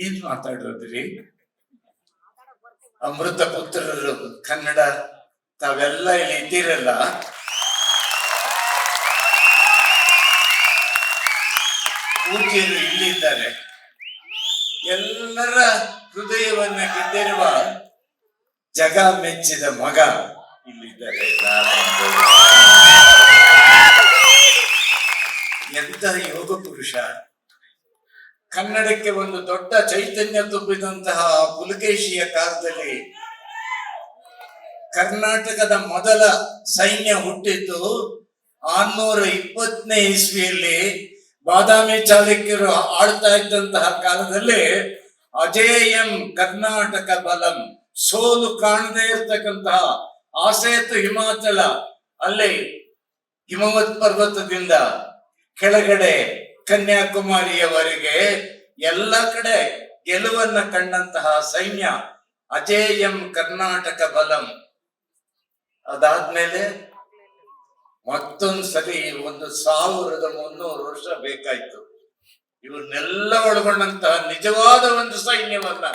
ಏನ್ ಮಾತಾಡೋದ್ರಿ? ಅಮೃತ ಪುತ್ರರು, ಕನ್ನಡ, ತಾವೆಲ್ಲ ಇಲ್ಲಿ ಇದ್ದೀರಲ್ಲ? ಇಲ್ಲಿ ಇಲ್ಲಿದ್ದಾರೆ. ಎಲ್ಲರ ಹೃದಯವನ್ನ ಗೆದ್ದಿರುವ ಜಗ ಮೆಚ್ಚಿದ ಮಗ ಇಲ್ಲಿದ್ದಾರೆ. ಎಂತ ಯೋಗ ಪುರುಷ. ಕನ್ನಡಕ್ಕೆ ಒಂದು ದೊಡ್ಡ ಚೈತನ್ಯ ತುಂಬಿದಂತಹ ಪುಲಕೇಶಿಯ ಕಾಲದಲ್ಲಿ ಕರ್ನಾಟಕದ ಮೊದಲ ಸೈನ್ಯ ಹುಟ್ಟಿದ್ದು ಆರ್ನೂರ ಇಪ್ಪತ್ತನೇ ಇಸ್ವಿಯಲ್ಲಿ. ಬಾದಾಮಿ ಚಾಲುಕ್ಯರು ಆಳ್ತಾ ಇದ್ದಂತಹ ಕಾಲದಲ್ಲಿ ಅಜೇಯಂ ಕರ್ನಾಟಕ ಬಲಂ. ಸೋಲು ಕಾಣದೇ ಇರತಕ್ಕಂತಹ ಆಸೇತು ಹಿಮಾಚಲ. ಅಲ್ಲಿ ಹಿಮವತ್ ಪರ್ವತದಿಂದ ಕೆಳಗಡೆ ಕನ್ಯಾಕುಮಾರಿಯವರೆಗೆ ಎಲ್ಲ ಕಡೆ ಗೆಲುವನ್ನ ಕಂಡಂತಹ ಸೈನ್ಯ ಅಜೇಯಂ ಕರ್ನಾಟಕ ಬಲಂ. ಅದಾದ್ಮೇಲೆ ಮತ್ತೊಂದ್ಸರಿ ಒಂದು ಸಾವಿರದ ಮುನ್ನೂರು ವರ್ಷ ಬೇಕಾಯ್ತು. ಇವನ್ನೆಲ್ಲ ಒಳಗೊಂಡಂತಹ ನಿಜವಾದ ಒಂದು ಸೈನ್ಯವನ್ನ,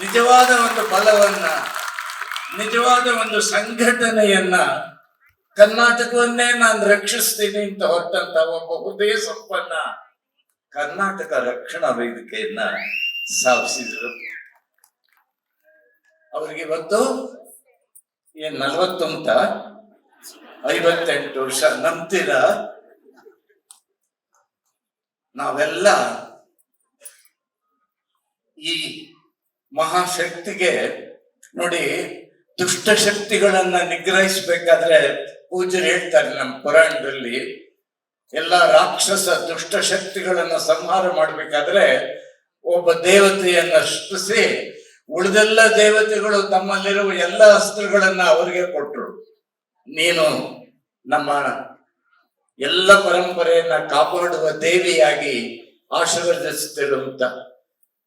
ನಿಜವಾದ ಒಂದು ಬಲವನ್ನ, ನಿಜವಾದ ಒಂದು ಸಂಘಟನೆಯನ್ನ ಕರ್ನಾಟಕವನ್ನೇ ನಾನು ರಕ್ಷಿಸ್ತೀನಿ ಅಂತ ಹೊರಟಂತ ಒಬ್ಬ ಹೃದಯ ಸಂಪನ್ನ ಕರ್ನಾಟಕ ರಕ್ಷಣಾ ವೇದಿಕೆಯನ್ನ ಸ್ಥಾಪಿಸಿದ್ರು. ಅವರಿಗೆ ಇವತ್ತು ಏನ್ ನಲವತ್ತೊಂತ? ಐವತ್ತೆಂಟು ವರ್ಷ. ನಂತರ ನಾವೆಲ್ಲ ಈ ಮಹಾಶಕ್ತಿಗೆ ನೋಡಿ ದುಷ್ಟಶಕ್ತಿಗಳನ್ನ ನಿಗ್ರಹಿಸ್ಬೇಕಾದ್ರೆ ಪೂಜರು ಹೇಳ್ತಾರೆ ನಮ್ಮ ಪುರಾಣದಲ್ಲಿ ಎಲ್ಲ ರಾಕ್ಷಸ ದುಷ್ಟ ಶಕ್ತಿಗಳನ್ನ ಸಂಹಾರ ಮಾಡಬೇಕಾದ್ರೆ ಒಬ್ಬ ದೇವತೆಯನ್ನ ಸೃಷ್ಟಿಸಿ ಉಳಿದೆಲ್ಲ ದೇವತೆಗಳು ತಮ್ಮಲ್ಲಿರುವ ಎಲ್ಲ ಅಸ್ತ್ರಗಳನ್ನ ಅವರಿಗೆ ಕೊಟ್ಟರು ನೀನು ನಮ್ಮ ಎಲ್ಲ ಪರಂಪರೆಯನ್ನ ಕಾಪಾಡುವ ದೇವಿಯಾಗಿ ಆಶೀರ್ವದಿಸ್ತಿರು ಅಂತ.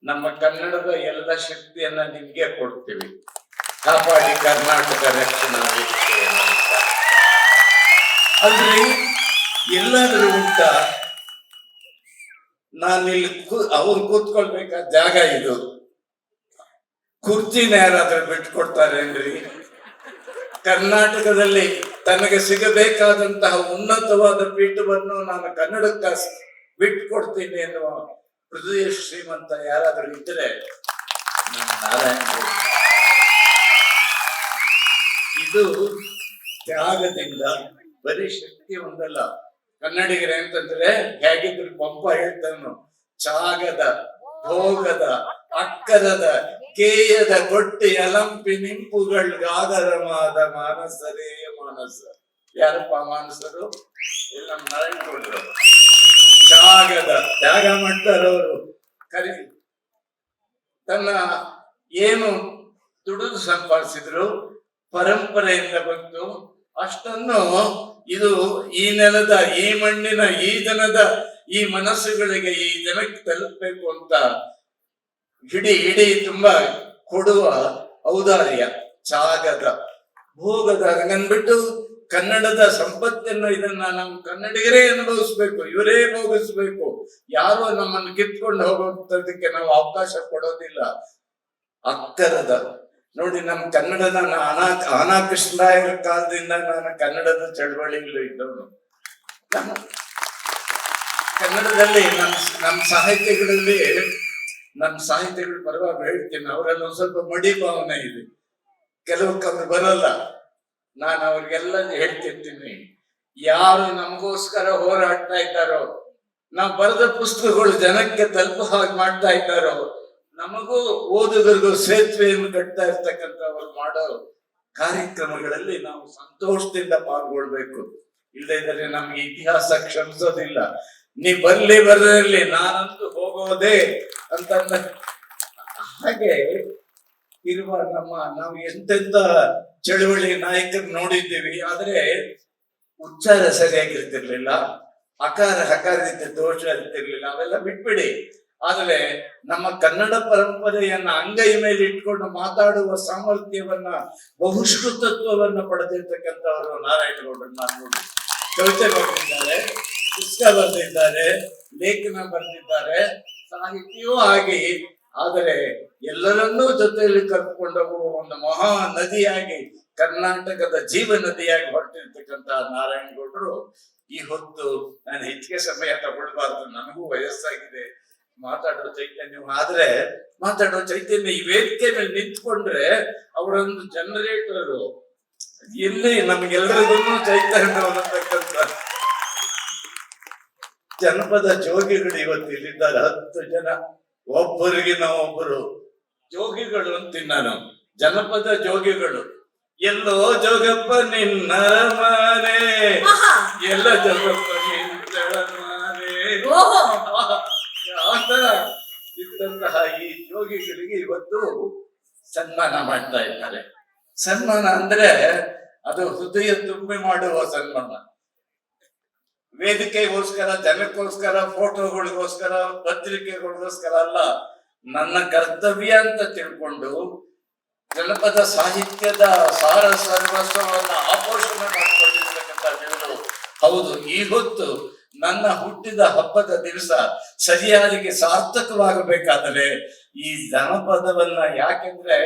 ನಮ್ಮ ಕನ್ನಡದ ಎಲ್ಲ ಶಕ್ತಿಯನ್ನ ನಿಮ್ಗೆ ಕೊಡ್ತೀವಿ. ಕಾಪಾಡಿ ಕರ್ನಾಟಕ ರಕ್ಷಣಾ. ಅಂದ್ರೆ ಎಲ್ಲಾದ್ರೂ ಉಂಟ ನಾನಿಲ್ಲಿ ಅವ್ರು ಕೂತ್ಕೊಳ್ಬೇಕಾದ ಜಾಗ ಇದು ಕುರ್ಚಿನ ಯಾರಾದ್ರೂ ಬಿಟ್ಕೊಡ್ತಾರೆ ಅಂದ್ರಿ ಕರ್ನಾಟಕದಲ್ಲಿ ತನಗೆ ಸಿಗಬೇಕಾದಂತಹ ಉನ್ನತವಾದ ಪೀಠವನ್ನು ನಾನು ಕನ್ನಡಕ್ಕ ಬಿಟ್ಕೊಡ್ತೀನಿ ಎನ್ನುವ ಹೃದಯ ಶ್ರೀಮಂತ ಯಾರಾದ್ರೂ ಇದ್ರೆ. ಇದು ತ್ಯಾಗದಿಂದ ಬರೀ ಶಕ್ತಿ ಒಂದಲ್ಲ. ಕನ್ನಡಿಗರ ಅಂತಂದ್ರೆ ಹೇಗಿದ್ರು ಪಂಪ ಹೇಳ್ತಾನು ಚಾಗದ, ಭೋಗದ, ಅಕ್ಕದದ, ಕೇಯದ ಕೊಟ್ಟಿ ಅಲಂಪಿ ನಿಂಪುಗಳಿಗಾದರವಾದ ಮಾನಸರೇ ಮಾನಸ. ಯಾರಪ್ಪ ಮಾನಸರು? ಇಲ್ಲ ನಾರಾಯಣಗೌಡರು ಚಾಗದ ತ್ಯಾಗ ಮಾಡ್ತಾರವರು. ಕರಿ, ತನ್ನ ಏನು ದುಡಿದು ಸಂಪಾದಿಸಿದ್ರು, ಪರಂಪರೆಯಿಂದ ಬಂತು ಅಷ್ಟನ್ನು ಇದು ಈ ನೆಲದ, ಈ ಮಣ್ಣಿನ, ಈ ಜನದ, ಈ ಮನಸ್ಸುಗಳಿಗೆ ಈ ಜನಕ್ಕೆ ತಲುಪಬೇಕು ಅಂತ ಇಡೀ ಇಡೀ ತುಂಬಾ ಕೊಡುವ ಔದಾರ್ಯ, ಜಾಗದ, ಭೋಗದ ಹಂಗನ್ಬಿಟ್ಟು ಕನ್ನಡದ ಸಂಪತ್ತನ್ನು ಇದನ್ನ ನಾವು ಕನ್ನಡಿಗರೇ ಅನುಭವಿಸ್ಬೇಕು, ಇವರೇ ಭೋಗಿಸ್ಬೇಕು. ಯಾರು ನಮ್ಮನ್ನು ಕಿತ್ಕೊಂಡು ಹೋಗೋದಕ್ಕೆ ನಾವು ಅವಕಾಶ ಕೊಡೋದಿಲ್ಲ. ಅಕ್ಕರದ ನೋಡಿ ನಮ್ಮ ಕನ್ನಡದ ನಾನು ಅನಾ ಅನಾ ಕೃಷ್ಣರಾಯರ ಕಾಲದಿಂದ ನಾನು ಕನ್ನಡದ ಚಳವಳಿಗಳು ಇದ್ದವನು. ಕನ್ನಡದಲ್ಲಿ ನಮ್ಮ ನಮ್ಮ ಸಾಹಿತ್ಯಗಳಲ್ಲಿ ನಮ್ಮ ಸಾಹಿತ್ಯಗಳು ಪರವಾಗಿ ಹೇಳ್ತೀನಿ ಅವರೆಲ್ಲ ಒಂದು ಸ್ವಲ್ಪ ಮಡಿ ಭಾವನೆ ಇದೆ. ಕೆಲವು ಕವಿ ಬರಲ್ಲ. ನಾನು ಅವ್ರಿಗೆಲ್ಲ ಹೇಳ್ತಿರ್ತೀನಿ. ಯಾರು ನಮಗೋಸ್ಕರ ಹೋರಾಡ್ತಾ ಇದ್ದಾರೋ, ನಾವು ಬರೆದ ಪುಸ್ತಕಗಳು ಜನಕ್ಕೆ ತಲುಪ ಹಾಗೆ ಮಾಡ್ತಾ ಇದ್ದಾರೋ ನಮಗೂ ಓದುಗರಿಗೂ ಸೇತುವೆಯನ್ನು ಕಟ್ತಾ ಇರ್ತಕ್ಕಂಥವ್ರು ಮಾಡೋ ಕಾರ್ಯಕ್ರಮಗಳಲ್ಲಿ ನಾವು ಸಂತೋಷದಿಂದ ಪಾಲ್ಗೊಳ್ಬೇಕು. ಇಲ್ಲದೇ ಇದ್ರೆ ನಮ್ಗೆ ಇತಿಹಾಸ ಕ್ಷಮಿಸೋದಿಲ್ಲ. ನೀ ಬರ್ಲಿ ಬರಲಿ ನಾನಂತೂ ಹೋಗೋದೇ ಅಂತಂದ ಹಾಗೆ ಇರುವ ನಮ್ಮ ನಾವು ಎಂತೆಂತ ಚಳುವಳಿ ನಾಯಕರು ನೋಡಿದ್ದೀವಿ, ಆದ್ರೆ ಉಚ್ಚಾರ ಸರಿಯಾಗಿರ್ತಿರ್ಲಿಲ್ಲ, ಅಕಾರ ಹಕಾರದಿಂದ ದೋಷ ಇರ್ತಿರ್ಲಿಲ್ಲ, ಅವೆಲ್ಲ ಬಿಟ್ಬಿಡಿ. ಆದ್ರೆ ನಮ್ಮ ಕನ್ನಡ ಪರಂಪರೆಯನ್ನ ಅಂಗೈ ಮೇಲೆ ಇಟ್ಕೊಂಡು ಮಾತಾಡುವ ಸಾಮರ್ಥ್ಯವನ್ನ ಬಹುಶ್ರುತತ್ವವನ್ನ ಪಡೆದಿರ್ತಕ್ಕಂಥವರು ನಾರಾಯಣ ಗೌಡರು. ನಾನು ಕವಿತೆ ಬರೆದಿದ್ದಾರೆ, ಪುಸ್ತಕ ಬರೆದಿದ್ದಾರೆ, ಲೇಖನ ಬರೆದಿದ್ದಾರೆ, ಸಾಹಿತ್ಯವೂ ಆಗಿ ಆದರೆ ಎಲ್ಲರನ್ನೂ ಜೊತೆಯಲ್ಲಿ ಕರ್ಕೊಂಡು ಒಂದು ಮಹಾ ನದಿಯಾಗಿ, ಕರ್ನಾಟಕದ ಜೀವ ನದಿಯಾಗಿ ಹೊರಟಿರ್ತಕ್ಕಂತಹ ನಾರಾಯಣಗೌಡರು ಈ ಹೊತ್ತು ನಾನು ಹೆಚ್ಚಿಗೆ ಸಮಯ ತಗೊಳ್ಬಾರ್ದು, ನನಗೂ ವಯಸ್ಸಾಗಿದೆ. ಮಾತಾಡೋ ಚೈತನ್ಯ ಆದ್ರೆ ಮಾತಾಡೋ ಚೈತನ್ಯ ಈ ವೇದಿಕೆ ಮೇಲೆ ನಿಂತ್ಕೊಂಡ್ರೆ ಅವರೊಂದು ಜನರೇಟರ್ ಎಲ್ಲಿ ನಮ್ಗೆಲ್ಲರಿಗೂ ಚೈತನ್ಯ ಅನ್ನತಕ್ಕಂಥ ಜನಪದ ಜೋಗಿಗಳು ಇವತ್ತು ಇಲ್ಲಿದ್ದಾರೆ. ಹತ್ತು ಜನ. ಒಬ್ಬರಿಗೆ ನಾವೊಬ್ಬರು. ಜೋಗಿಗಳು ಅಂತೀನಿ ನಾನು ಜನಪದ ಜೋಗಿಗಳು. ಎಲ್ಲೋ ಜೋಗಪ್ಪ ನಿನ್ನ ಮನೆ ಎಲ್ಲ ಜೋಗಪ್ಪ ನಿನ್ನ ಮನೆ ಆತರ ಇದ್ದಂತಹ ಈ ಯೋಗಿಗಳಿಗೆ ಇವತ್ತು ಸನ್ಮಾನ ಮಾಡ್ತಾ ಇದ್ದಾರೆ. ಸನ್ಮಾನ ಅಂದ್ರೆ ಅದು ಹೃದಯ ತುಂಬಿ ಮಾಡುವ ಸನ್ಮಾನ. ವೇದಿಕೆಗೋಸ್ಕರ, ಜನಕ್ಕೋಸ್ಕರ, ಫೋಟೋಗಳಿಗೋಸ್ಕರ, ಪತ್ರಿಕೆಗಳಿಗೋಸ್ಕರ ಅಲ್ಲ, ನನ್ನ ಕರ್ತವ್ಯ ಅಂತ ತಿಳ್ಕೊಂಡು ಜನಪದ ಸಾಹಿತ್ಯದ ಸಾರ ಸರ್ವಸ್ವವನ್ನ ಆಪೋಷಣೆ ಮಾಡಿಕೊಂಡಿರ್ತಕ್ಕಂಥ ಜನರು ಹೌದು, ಈ ಹೊತ್ತು ನನ್ನ ಹುಟ್ಟಿದ ಹಬ್ಬದ ದಿವಸ ಸರಿಯಾದಿಗೆ ಸಾರ್ಥಕವಾಗಬೇಕಾದರೆ ಈ ಜನಪದವನ್ನ ಯಾಕೆಂದ್ರೆ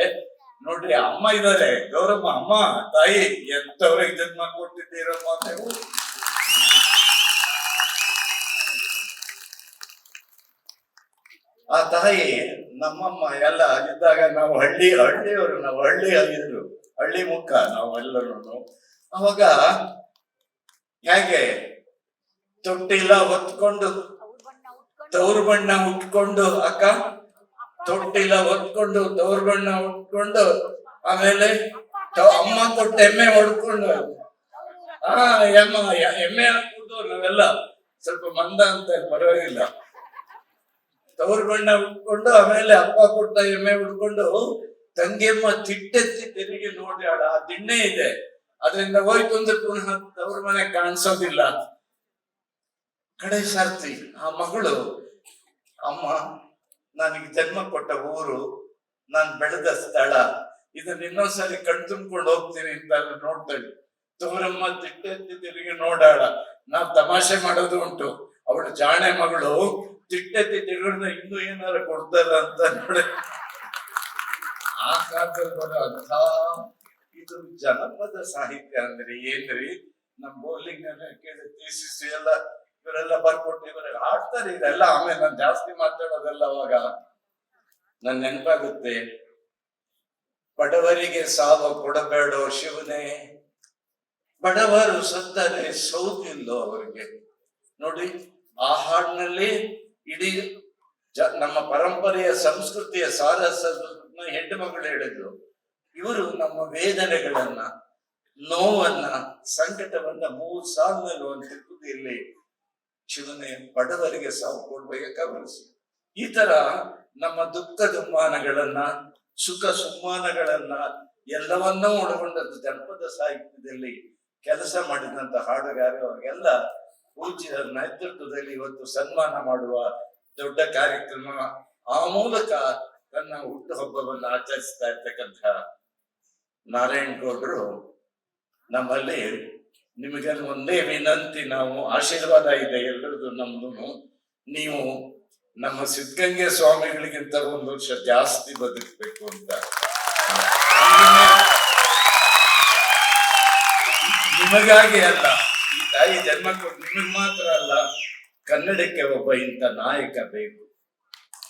ನೋಡ್ರಿ ಅಮ್ಮ ಇದ್ದಾರೆ. ಗೌರಮ್ಮ, ಅಮ್ಮ, ತಾಯಿ ಎಂತವ್ರಿಗೆ ಜನ್ಮ ಕೊಟ್ಟಿದ್ದೀರಮ್ಮ ನೀವು ಆ ತಾಯಿ, ನಮ್ಮಮ್ಮ ಎಲ್ಲ ಇದ್ದಾಗ ನಾವು ಹಳ್ಳಿ, ಹಳ್ಳಿಯವರು, ನಾವು ಹಳ್ಳಿ ಆಗಿದ್ರು. ಹಳ್ಳಿ ಮುಖ ನಾವು ಎಲ್ಲರೂ ಅವಾಗ ಹೇಗೆ ತೊಟ್ಟಿಲ್ಲ ಹೊತ್ಕೊಂಡು. ತವ್ರ ಬಣ್ಣ ಉಟ್ಕೊಂಡು, ಅಕ್ಕ. ತೊಟ್ಟಿಲ್ಲ ಹೊತ್ಕೊಂಡು ತವ್ರ ಬಣ್ಣ ಉಟ್ಕೊಂಡು, ಆಮೇಲೆ ಅಮ್ಮ ಕೊಟ್ಟ ಎಮ್ಮೆ ಹೊಡ್ಕೊಂಡು. ಆ, ಎಮ್ಮ ಎಮ್ಮೆ ಹಾಕ್ಬಿಟ್ಟು ನಾವೆಲ್ಲ ಸ್ವಲ್ಪ ಮಂದ ಅಂತ ಪರವಾಗಿಲ್ಲ. ತವ್ರ ಬಣ್ಣ ಉಟ್ಕೊಂಡು, ಆಮೇಲೆ ಅಪ್ಪ ಕೊಟ್ಟ ಎಮ್ಮೆ ಉಟ್ಕೊಂಡು, ತಂಗಿಯಮ್ಮ ತಿಟ್ಟೆತ್ತಿ ತಿರುಗಿ ನೋಡ್ಯಾಳ ಆ ದಿಣ್ಣೆ ಇದೆ. ಅದರಿಂದ ಹೋಯ್ತು ಅಂದ್ರೆ ಪುನಃ ತವ್ರ ಮನೆ ಕಾಣಿಸೋದಿಲ್ಲ. ಕಡೆ ಸರ್ತಿ, ಆ ಮಗಳು, ಅಮ್ಮ, ನನಗೆ ಜನ್ಮ ಕೊಟ್ಟ ಊರು, ನಾನ್ ಬೆಳೆದ ಸ್ಥಳ. ಇದನ್ನ ಇನ್ನೊಂದ್ಸಲಿ ಕಣ್ ತುಂಬ್ಕೊಂಡು ಹೋಗ್ತೀನಿ ಅಂತ ನೋಡ್ತಾಳೆ ತವರಮ್ಮ ತಿಟ್ಟೆತ್ತಿ ತಿರುಗಿ ನೋಡಾಳ. ನಾವ್ ತಮಾಷೆ ಮಾಡೋದು ಉಂಟು. ಅವಳ ಜಾಣೆ ಮಗಳು. ತಿಟ್ಟೆತ್ತಿ ತಿರುಗಿದ ಇನ್ನು ಏನಾರ ಕೊಡ್ತಾರ ಅಂತ ನೋಡಿ. ಆ ಕಾಲದಲ್ಲಿ ಬರೋ ಅರ್ಥ ಇದು ಜನಪದ ಸಾಹಿತ್ಯ ಅಂದ್ರೆ ಏನ್ರಿ? ನಮ್ ಕೇಳಿ ಸಿ ಎಲ್ಲ ಇವರೆಲ್ಲ ಬರ್ಕೊಟ್ಟು ಇವರೆಲ್ಲ ಆಡ್ತಾರೆ ಇದೆಲ್ಲ ಆಮೇಲೆ ನಾನು ಜಾಸ್ತಿ ಮಾತಾಡೋದಲ್ಲ ಅವಾಗ. ನನ್ ನೆನಪಾಗುತ್ತೆ. ಬಡವರಿಗೆ ಸಾವ ಕೊಡಬೇಡೋ ಶಿವನೇ. ಬಡವರು ಸತ್ತರೆ ಸೌತಿಂದು ಅವರಿಗೆ. ನೋಡಿ, ಆ ಹಾಡಿನಲ್ಲಿ ಇಡೀ ಜ- ನಮ್ಮ ಪರಂಪರೆಯ ಸಂಸ್ಕೃತಿಯ ಸಾರಸನ್ನ ಹೆಣ್ಣು ಮಗಳು ಹೇಳಿದ್ರು. ಇವರು ನಮ್ಮ ವೇದನೆಗಳನ್ನ, ನೋವನ್ನ, ಸಂಕಟವನ್ನ ಮೂರು ಸಾಲಿನಲ್ಲಿ ಒಂದು ತುದಿಯಲ್ಲಿ ಶಿವನೇ ಬಡವರಿಗೆ ಸಾವು ಕೊಡ್ಬೇಕು ಗಮನಿಸಿ. ಈ ತರ ನಮ್ಮ ದುಃಖ ದುಮ್ಮಾನಗಳನ್ನ ಸುಖ ಸುಮ್ಮಾನಗಳನ್ನ ಎಲ್ಲವನ್ನೂ ಒಳಗೊಂಡದ್ದು ಜನಪದ ಸಾಹಿತ್ಯದಲ್ಲಿ ಕೆಲಸ ಮಾಡಿದಂತ ಹಾಡುಗಾರ ಅವರಿಗೆಲ್ಲ ಪೂಜ್ಯರ ನೇತೃತ್ವದಲ್ಲಿ ಇವತ್ತು ಸನ್ಮಾನ ಮಾಡುವ ದೊಡ್ಡ ಕಾರ್ಯಕ್ರಮ ಆ ಮೂಲಕ ತನ್ನ ಹುಟ್ಟುಹಬ್ಬವನ್ನು ಆಚರಿಸ್ತಾ ಇರ್ತಕ್ಕಂಥ ನಾರಾಯಣ್ ಗೌಡರು ನಮ್ಮಲ್ಲಿ ನಿಮಗೆ ಒಂದೇ ವಿನಂತಿ, ನಾವು ಆಶೀರ್ವಾದ ಇದೆ ಎಲ್ಲರದು ನಮ್ದು ನೀವು ನಮ್ಮ ಸಿದ್ಧಗಂಗೆ ಸ್ವಾಮಿಗಳಿಗಿಂತ ಒಂದು ವರ್ಷ ಜಾಸ್ತಿ ಬದುಕಬೇಕು ಅಂತ. ನಿಮಗಾಗಿ ಅಲ್ಲ, ಈ ತಾಯಿ ಜನ್ಮ ನಿಮಗ್ ಮಾತ್ರ ಅಲ್ಲ, ಕನ್ನಡಕ್ಕೆ ಒಬ್ಬ ಇಂಥ ನಾಯಕ ಬೇಕು.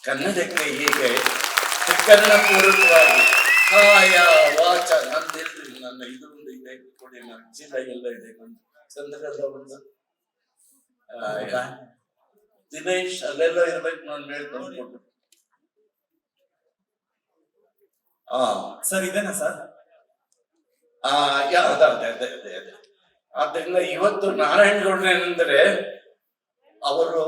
ಕನ್ನಡಕ್ಕೆ ಹೀಗೆ ಪೂರ್ವಕವಾಗಿ ಕಾಯ ವಾಚ ನನ್ನ ಇದು. ಇದೆ ಚೀಲ ಎಲ್ಲ ಇದೆ ಚಂದ್ರದ ಒಂದು ದಿನೇಶ್ ಅಲ್ಲೆಲ್ಲ ಇರ್ಬೇಕು ನಾನು ಹೇಳ್ಕೊಂಡು ಆ. ಸರ್ ಇದೇನಾ ಸರ್? ಆ ಯಾ- ಅದ ಅದೇ ಅದೇ ಅದೇ ಅದೇ ಆದ್ರಿಂದ ಇವತ್ತು ನಾರಾಯಣಗೌಡ ಏನಂದ್ರೆ ಅವರು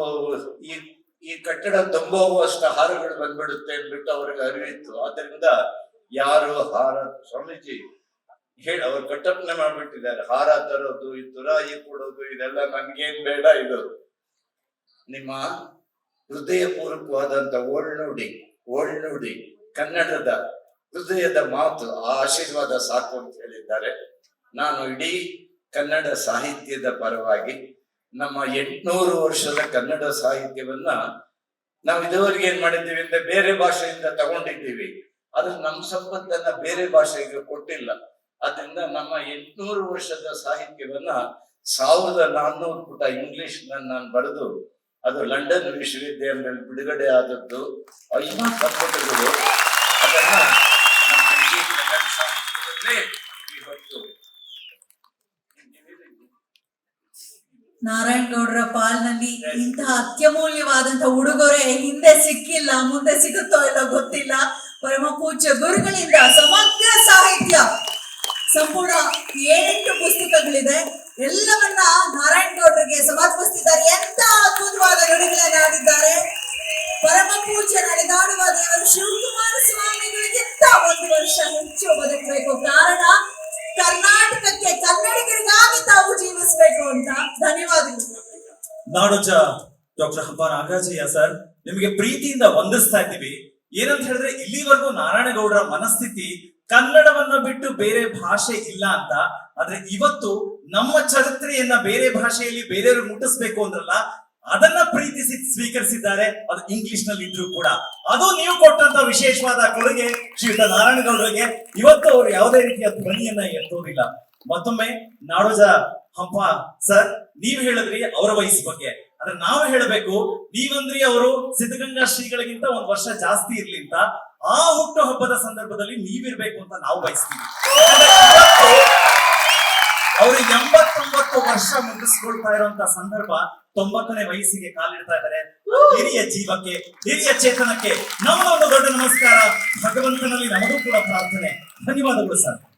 ಈ ಈ ಕಟ್ಟಡ ತುಂಬೋಗುವಷ್ಟು ಹಾರಗಳು ಬಂದ್ಬಿಡುತ್ತೆ ಅಂದ್ಬಿಟ್ಟು ಅವ್ರಿಗೆ ಅರಿವಿತ್ತು. ಆದ್ರಿಂದ ಯಾರು ಹಾರ ಸ್ವಾಮೀಜಿ ಹೇಳಿ, ಅವ್ರು ಕಟ್ಟಪ್ಪನೆ ಮಾಡ್ಬಿಟ್ಟಿದ್ದಾರೆ. ಹಾರ ತರೋದು, ಈ ತುರಾಯಿ ಕೊಡೋದು, ಇದೆಲ್ಲ ನನ್ಗೇನ್ ಬೇಡ ಇದು. ನಿಮ್ಮ ಹೃದಯಪೂರ್ವಕವಾದಂತ ಓಳ್ನುಡಿ ಓಳ್ನುಡಿ ಕನ್ನಡದ ಹೃದಯದ ಮಾತು, ಆ ಆಶೀರ್ವಾದ ಸಾಕು ಅಂತ ಹೇಳಿದ್ದಾರೆ. ನಾನು ಇಡೀ ಕನ್ನಡ ಸಾಹಿತ್ಯದ ಪರವಾಗಿ ನಮ್ಮ ಎಂಟ್ನೂರು ವರ್ಷದ ಕನ್ನಡ ಸಾಹಿತ್ಯವನ್ನ ನಾವು ಇದುವರೆಗೆ ಏನ್ ಮಾಡಿದ್ದೀವಿ ಅಂದ್ರೆ ಬೇರೆ ಭಾಷೆಯಿಂದ ತಗೊಂಡಿದ್ದೀವಿ. ಆದ್ರೆ ನಮ್ಮ ಸಂಪತ್ತನ್ನ ಬೇರೆ ಭಾಷೆಗೆ ಕೊಟ್ಟಿಲ್ಲ. ಅದರಿಂದ ನಮ್ಮ ಎಂಟ್ನೂರು ವರ್ಷದ ಸಾಹಿತ್ಯವನ್ನ ಸಾವಿರದ ನಾನ್ನೂರು ಪುಟ ಇಂಗ್ಲಿಷ್ ನಾನು ಬರೆದು ಅದು ಲಂಡನ್ ವಿಶ್ವವಿದ್ಯಾಲಯದಲ್ಲಿ ಬಿಡುಗಡೆ ಆದದ್ದು ಐದು ಪುಟಗಳು ಅದನ್ನ ಪಾಲ್ನಲ್ಲಿ ಇಂತಹ ಅತ್ಯಮೂಲ್ಯವಾದಂತಹ ಉಡುಗೊರೆ ಹಿಂದೆ ಸಿಕ್ಕಿಲ್ಲ, ಮುಂದೆ ಸಿಗುತ್ತೋ ಇಲ್ಲ ಗೊತ್ತಿಲ್ಲ. ಪರಮ ಪೂಜ್ಯ ಗುರುಗಳಿಂದ ಸಮಗ್ರ ಸಾಹಿತ್ಯ. ಸಂಪೂರ್ಣ ಏಳೆಂಟು ಪುಸ್ತಕಗಳಿದೆ. ಎಲ್ಲವನ್ನ ನಾರಾಯಣ್ ಗೌಡ್ರಿಗೆ ಸಮರ್ಪಿಸ್ತಿದ್ದಾರೆ. ಎಂತ ಅದ್ಭುತವಾದ ನುಡಿಗಳನ್ನ ಆಡಿದ್ದಾರೆ ಪರಮ ಪೂಜೆ ನಡೆದಾಡುವ ದೇವರು ಶಿವಕುಮಾರ ಸ್ವಾಮಿಗಳಿಗಿಂತ ಒಂದು ವರ್ಷ ಮುಂಚೆ ಬದುಕಬೇಕು. ಕಾರಣ, ಕರ್ನಾಟಕಕ್ಕೆ ಕನ್ನಡಿಗರಿಗಾಗಿ ತಾವು ಜೀವಿಸಬೇಕು ಅಂತ ಧನ್ಯವಾದಗಳು. ನಾಡೋಜ ಡಾಕ್ಟರ್ ಹಬ್ಬ ನಾಗರಾಜಯ್ಯ ಸರ್, ನಿಮಗೆ ಪ್ರೀತಿಯಿಂದ ವಂದಿಸ್ತಾ ಇದ್ದೀವಿ. ಏನಂತ ಹೇಳಿದ್ರೆ ಇಲ್ಲಿವರೆಗೂ ನಾರಾಯಣಗೌಡರ ಮನಸ್ಥಿತಿ ಕನ್ನಡವನ್ನ ಬಿಟ್ಟು ಬೇರೆ ಭಾಷೆ ಇಲ್ಲ ಅಂತ, ಆದ್ರೆ ಇವತ್ತು ನಮ್ಮ ಚರಿತ್ರೆಯನ್ನ ಬೇರೆ ಭಾಷೆಯಲ್ಲಿ ಬೇರೆಯವರು ಮುಟ್ಟಿಸ್ಬೇಕು ಅಂದ್ರಲ್ಲ, ಅದನ್ನ ಪ್ರೀತಿಸಿ ಸ್ವೀಕರಿಸಿದ್ದಾರೆ. ಅದು ಇಂಗ್ಲಿಷ್ನಲ್ಲಿ ಇದ್ರು ಕೂಡ. ಅದು ನೀವು ಕೊಟ್ಟಂತ ವಿಶೇಷವಾದ ಕೊಡುಗೆ ಶ್ರೀಯುತ ನಾರಾಯಣಗೌಡರಿಗೆ. ಇವತ್ತು ಅವರು ಯಾವುದೇ ರೀತಿಯ ಧ್ವನಿಯನ್ನ ಎತ್ತೋದಿಲ್ಲ. ಮತ್ತೊಮ್ಮೆ ನಾಡೋಜ ಹಂಪ ಸರ್, ನೀವ್ ಹೇಳಿದ್ರಿ ಅವರ ವಯಸ್ಸು ಬಗ್ಗೆ. ಆದ್ರೆ ನಾವು ಹೇಳಬೇಕು, ನೀವಂದ್ರಿ ಅವರು ಸಿದ್ಧಗಂಗಾ ಶ್ರೀಗಳಿಗಿಂತ ಒಂದ್ ವರ್ಷ ಜಾಸ್ತಿ ಇರ್ಲಿಂತ ಆ ಹುಟ್ಟು ಹಬ್ಬದ ಸಂದರ್ಭದಲ್ಲಿ ನೀವಿರ್ಬೇಕು ಅಂತ ನಾವು ಬಯಸ್ತೀವಿ. ಅವರು ಎಂಬತ್ತೊಂಬತ್ತು ವರ್ಷ ಮುಗಿಸ್ಕೊಳ್ತಾ ಇರುವಂತ ಸಂದರ್ಭ ತೊಂಬತ್ತನೇ ವಯಸ್ಸಿಗೆ ಕಾಲಿಡ್ತಾ ಇದ್ದಾರೆ ಹಿರಿಯ ಜೀವಕ್ಕೆ, ಹಿರಿಯ ಚೇತನಕ್ಕೆ ನಮ್ಮದೊಂದು ದೊಡ್ಡ ನಮಸ್ಕಾರ. ಭಗವಂತನಲ್ಲಿ ನಮಗೂ ಕೂಡ ಪ್ರಾರ್ಥನೆ. ಧನ್ಯವಾದಗಳು ಸರ್.